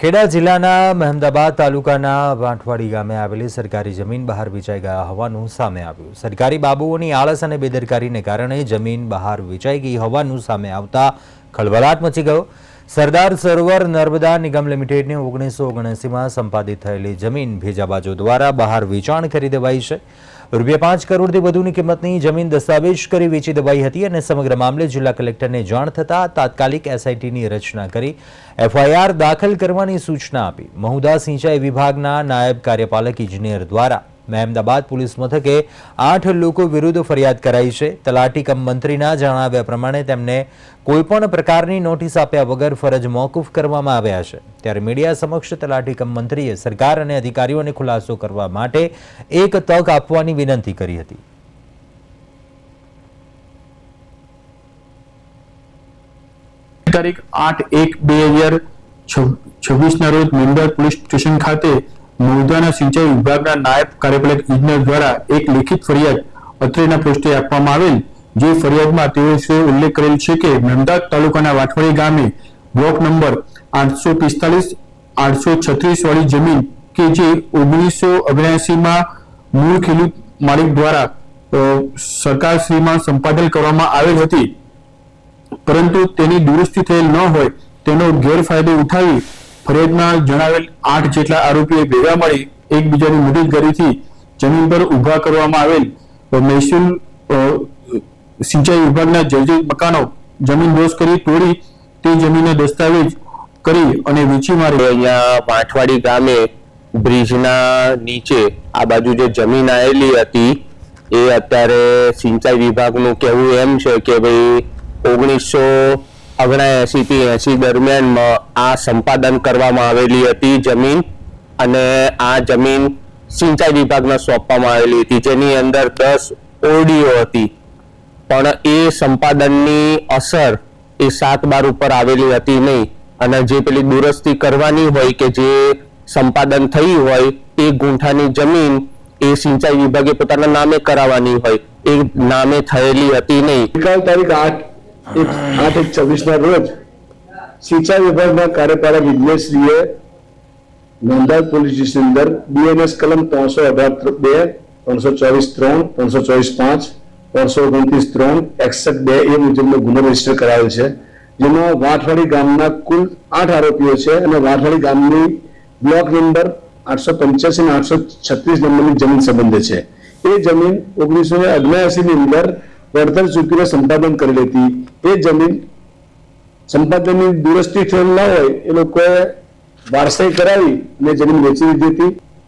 ખેડા જિલ્લાના મહેમદાબાદ તાલુકાના વાંઠવાડી ગામે આવેલી સરકારી જમીન બહાર વેચાઈ ગયા હોવાનું સામે આવ્યું. સરકારી બાબુઓની આળસ અને બેદરકારીને કારણે જમીન બહાર વેચાઈ ગઈ હોવાનું સામે આવતા ખળભળાટ મચી ગયો. સરદાર સરોવર નર્મદા નિગમ લિમિટેડની ઓગણીસો ઓગણસીમાં સંપાદિત થયેલી જમીન ભેજાબાજો દ્વારા બહાર વેચાણ કરી દેવાઈ છે. રૂપિયા પાંચ કરોડથી વધુની કિંમતની જમીન દસ્તાવેજ કરી વેચી દેવાઈ હતી અને સમગ્ર મામલે જિલ્લા કલેક્ટરને જાણ થતાં તાત્કાલિક એસઆઈટીની રચના કરી એફઆઈઆર દાખલ કરવાની સૂચના આપી. મહુદા સિંચાઈ વિભાગના નાયબ કાર્યપાલક ઇજનેર દ્વારા મહેમદાબાદ પોલીસ મથકે આઠ લોકો વિરુદ્ધ ફરિયાદ કરાઈ છે. તલાટી કમ મંત્રીના જણાવ્યા પ્રમાણે તેમને કોઈપણ પ્રકારની નોટિસ આપ્યા વગર ફરજ મોકૂફ કરવામાં આવ્યા છે. ત્યારે મીડિયા સમક્ષ તલાટી કમ મંત્રીએ સરકાર અને અધિકારીઓને ખુલાસો કરવા માટે એક તક આપવાની વિનંતી કરી હતી. તારીખ આઠ એક બે હજાર છવ્વીસના રોજ મુંબઈ પોલીસ સ્ટેશન ખાતે મહુદાના સિંચાઈ વિભાગના નાયબ કાર્યપાલક ઇજનેર દ્વારા એક લેખિત ફરિયાદ અત્રેના પોસ્ટે આપવામાં આવેલ, જે ફરિયાદમાં તેઓએ ઉલ્લેખ કરેલ છે કે મહેમદાદ તાલુકાના વાઠવાડી ગામે બ્લોક નંબર આઠસો પિસ્તાલીસ, આઠસો છત્રીસ વાળી જમીન કે જે ઓગણીસો ઓગણએંસીમાં મૂળ ખેડૂત માલિક દ્વારા સરકારશ્રીમાં સંપાદન કરવામાં આવેલ હતી. પરંતુ તેની દુરસ્તી થયેલ ન હોય તેનો ગેરફાયદો ઉઠાવી ફરિયાદમાં જણાવેલ આઠ જેટલા આરોપીઓ ભેગા મળી એકબીજાની મદદગારીથી જમીન પર ઊભા કરવામાં આવેલ મહેસૂલ સિંચાઈ વિભાગના જર્જરિત મકાનો જમીન દોષ કરી તોડી તે જમીનના દસ્તાવેજ કરી અને વેચી મારી અહીંયા વાંઠવાડી ગામે બ્રિજના નીચે આ બાજુ જે જમીન આવેલી હતી, એ અત્યારે સિંચાઈ વિભાગનું કહેવું એમ છે કે ભાઈ ઓગણીસો ઓગણએંસી થી એસી દરમિયાનમાં આ સંપાદન કરવામાં આવેલી હતી જમીન અને આ જમીન સિંચાઈ વિભાગને સોંપવામાં આવેલી હતી. જેની અંદર દસ ઓરડીઓ હતી. પણ એ સંપાદનની અસર એ સાત બાર ઉપર આવેલી હતી નહીં. અને જે પેલી દુરસ્તી કરવાની હોય કે જે સંપાદન થઈ હોય, એ ગુંઠાની જમીન એ સિંચાઈ વિભાગે પોતાના નામે કરાવવાની હોય. એ નામે થયેલી હતી નહીં. તારીખ આઠ એક આઠ એક છવ્વીસના રોજ સિંચાઈ વિભાગના કાર્યપાલક ઇજનેરશ્રીએ નોંધાલ પોલીસ સ્ટેશન અંદર બીએનએસ કલમ ત્રણસો અઢાર બે, ત્રણસો ચોવીસ ત્રણ, ત્રણસો ચોવીસ પાંચ, ત્રણસો ઓગણત્રીસ ત્રણ, એકસઠ બે એ મુજબનો ગુનો રજિસ્ટર કરાયો છે. જેમાં વાંઠવાડી ગામના કુલ આઠ આરોપીઓ છે અને વાંઠવાડી ગામની બ્લોક નંબર આઠસો પંચ્યાસી અને આઠસો છત્રીસ નંબરની જમીન સંબંધે છે. એ જમીન ઓગણીસો ને ની અંદર વળતર ચૂકીને સંપાદન કરી લેતી એ જમીન સંપાદનની દુરસ્તી થયેલ ના હોય એ લોકોએ વારસાઈ કરાવી અને જમીન વેચી દીધી હતી.